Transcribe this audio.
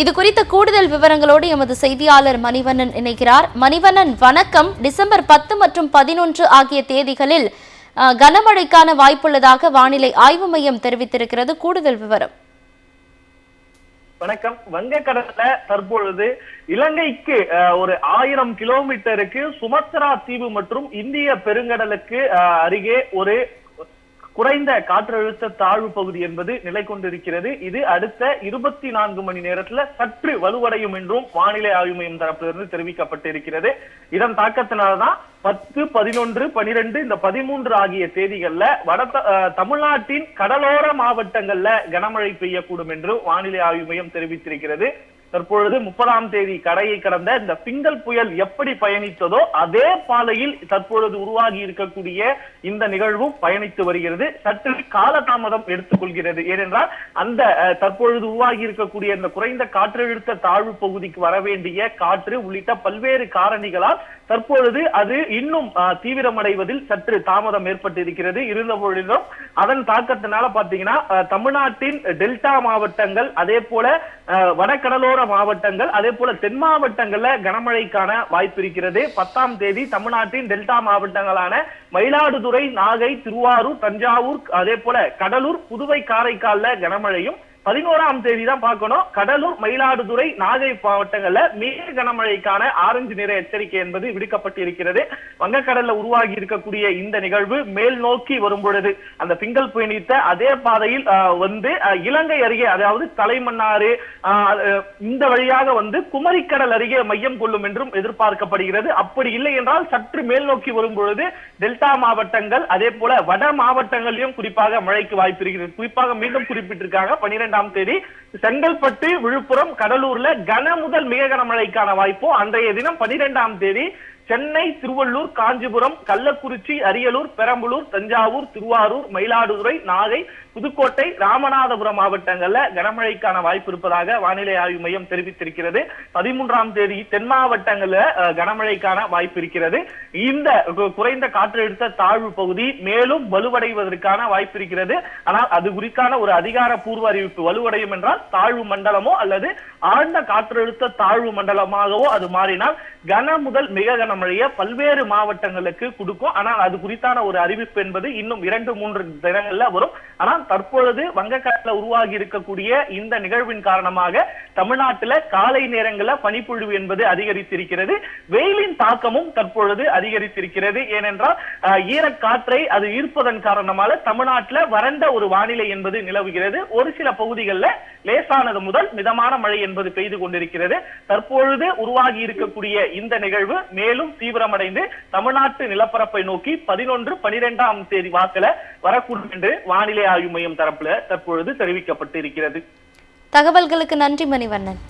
இது குறித்த கூடுதல் விவரங்களோடு எமது செய்தியாளர் மணிவண்ணன் இணைக்கிறார் மணிவண்ணன் வணக்கம். டிசம்பர் பத்து மற்றும் பதினொன்று ஆகிய தேதிகளில் கனமழைக்கான வாய்ப்புள்ளதாக வானிலை ஆய்வு மையம் தெரிவித்திருக்கிறது. கூடுதல் விவரம். வணக்கம். வங்கக்கடல்ல தற்பொழுது இலங்கைக்கு ஒரு ஆயிரம் கிலோமீட்டருக்கு சுமத்ரா தீவு மற்றும் இந்திய பெருங்கடலுக்கு அருகே ஒரு குறைந்த காற்றழுத்த தாழ்வு பகுதி என்பது நிலை கொண்டிருக்கிறது. இது அடுத்த இருபத்தி நான்கு மணி நேரத்துல சற்று வலுவடையும் என்றும் வானிலை ஆய்வு மையம் தரப்பிலிருந்து தெரிவிக்கப்பட்டிருக்கிறது. இதன் தாக்கத்தினால்தான் பத்து பதினொன்று பனிரெண்டு இந்த பதிமூன்று ஆகிய தேதிகள்ல வட அஹ், தமிழ்நாட்டின் கடலோர மாவட்டங்கள்ல கனமழை பெய்யக்கூடும் என்று வானிலை ஆய்வு மையம் தெரிவித்திருக்கிறது. தற்பொழுது முப்பதாம் தேதி கரையை கடந்த இந்த பிங்கல் புயல் எப்படி பயணித்ததோ அதே பாதையில் தற்பொழுது உருவாகி இருக்கக்கூடிய இந்த நிகழ்வும் பயணித்து வருகிறது. சற்று காலதாமதம் எடுத்துக்கொள்கிறது. ஏனென்றால் அந்த தற்பொழுது உருவாகி இருக்கக்கூடிய இந்த குறைந்த காற்றழுத்த தாழ்வு பகுதிக்கு வர வேண்டிய காற்று உள்ளிட்ட பல்வேறு காரணிகளால் தற்பொழுது அது இன்னும் அஹ், தீவிரமடைவதில் சற்று தாமதம் ஏற்பட்டிருக்கிறது. இருந்த பொழுதும் அதன் தாக்கத்தினால பாத்தீங்கன்னா தமிழ்நாட்டின் டெல்டா மாவட்டங்கள் அதே போல அஹ், வடகடலோர மாவட்டங்கள் அதே போல தென் மாவட்டங்கள்ல கனமழைக்கான வாய்ப்பு இருக்கிறது. பத்தாம் தேதி தமிழ்நாட்டின் டெல்டா மாவட்டங்களான மயிலாடுதுறை நாகை திருவாரூர் தஞ்சாவூர் அதே போல கடலூர் புதுவை காரைக்கால்ல கனமழையும் பதினோராம் தேதி தான் பார்க்கணும். கடலூர் மயிலாடுதுறை நாகை மாவட்டங்கள்ல மிக கனமழைக்கான ஆரஞ்சு நிற எச்சரிக்கை என்பது விடுக்கப்பட்டிருக்கிறது. வங்கக்கடல்ல உருவாகி இருக்கக்கூடிய இந்த நிகழ்வு மேல் நோக்கி வரும் பொழுது அந்த பிங்கல் பயணித்த அதே பாதையில் வந்து இலங்கை அருகே அதாவது தலைமன்னாறு இந்த வழியாக வந்து குமரிக்கடல் அருகே மையம் கொள்ளும் என்றும் எதிர்பார்க்கப்படுகிறது. அப்படி இல்லை என்றால் சற்று மேல் நோக்கி வரும் பொழுது டெல்டா மாவட்டங்கள் அதே போல வட மாவட்டங்களிலும் குறிப்பாக மழைக்கு வாய்ப்பு இருக்கிறது குறிப்பாக மீண்டும் குறிப்பிட்டிருக்காங்க பனிரெண்டாம் தேதி செங்கல்பட்டு விழுப்புரம் கடலூர்ல கன முதல் மிக கனமழைக்கான வாய்ப்பும் அன்றைய தினம் பனிரெண்டாம் தேதி சென்னை திருவள்ளூர் காஞ்சிபுரம் கள்ளக்குறிச்சி அரியலூர் பெரம்பலூர் தஞ்சாவூர் திருவாரூர் மயிலாடுதுறை நாகை புதுக்கோட்டை ராமநாதபுரம் மாவட்டங்கள்ல கனமழைக்கான வாய்ப்பு இருப்பதாக வானிலை ஆய்வு மையம் தெரிவித்திருக்கிறது. பதிமூன்றாம் தேதி தென் மாவட்டங்கள்ல கனமழைக்கான வாய்ப்பு இருக்கிறது. இந்த குறைந்த காற்றழுத்த தாழ்வு பகுதி மேலும் வலுவடைவதற்கான வாய்ப்பு இருக்கிறது. ஆனால் அது குறித்தான ஒரு அதிகாரப்பூர்வ அறிவிப்பு வலுவடையும் என்றால் தாழ்வு மண்டலமோ அல்லது ஆழ்ந்த காற்றழுத்த தாழ்வு மண்டலமாகவோ அது மாறினால் கன முதல் மிக கனமழையை பல்வேறு மாவட்டங்களுக்கு கொடுக்கும். ஆனால் அது குறித்தான ஒரு அறிவிப்பு என்பது இன்னும் இரண்டு மூன்று தினங்கள்ல வரும். ஆனால் தற்பொழுது வங்கக்கடல உருவாகி இருக்கக்கூடிய இந்த நிகழ்வின் காரணமாக தமிழ்நாட்டுல காலை நேரங்களில் பனிப்பொழிவு என்பது அதிகரித்திருக்கிறது. வெயிலின் தாக்கமும் தற்பொழுது அதிகரித்திருக்கிறது. ஏனென்றால் ஈரக்காற்றை அது ஈர்ப்பதன் காரணமாக தமிழ்நாட்டுல வறண்ட ஒரு வானிலை என்பது நிலவுகிறது. ஒரு சில பகுதிகளில் லேசானது முதல் மிதமான மழை என்பது பெய்து கொண்டிருக்கிறது. தற்பொழுது உருவாகி இருக்கக்கூடிய இந்த நிகழ்வு மேலும் மேலும் தீவிரமடைந்து தமிழ்நாட்டு நிலப்பரப்பை நோக்கி பதினொன்று பனிரெண்டாம் தேதி வாக்கில வரக்கூடும் என்று வானிலை ஆய்வு மையம் தரப்புல தற்பொழுது தெரிவிக்கப்பட்டு இருக்கிறது தகவல்களுக்கு நன்றி மணிவண்ணன்.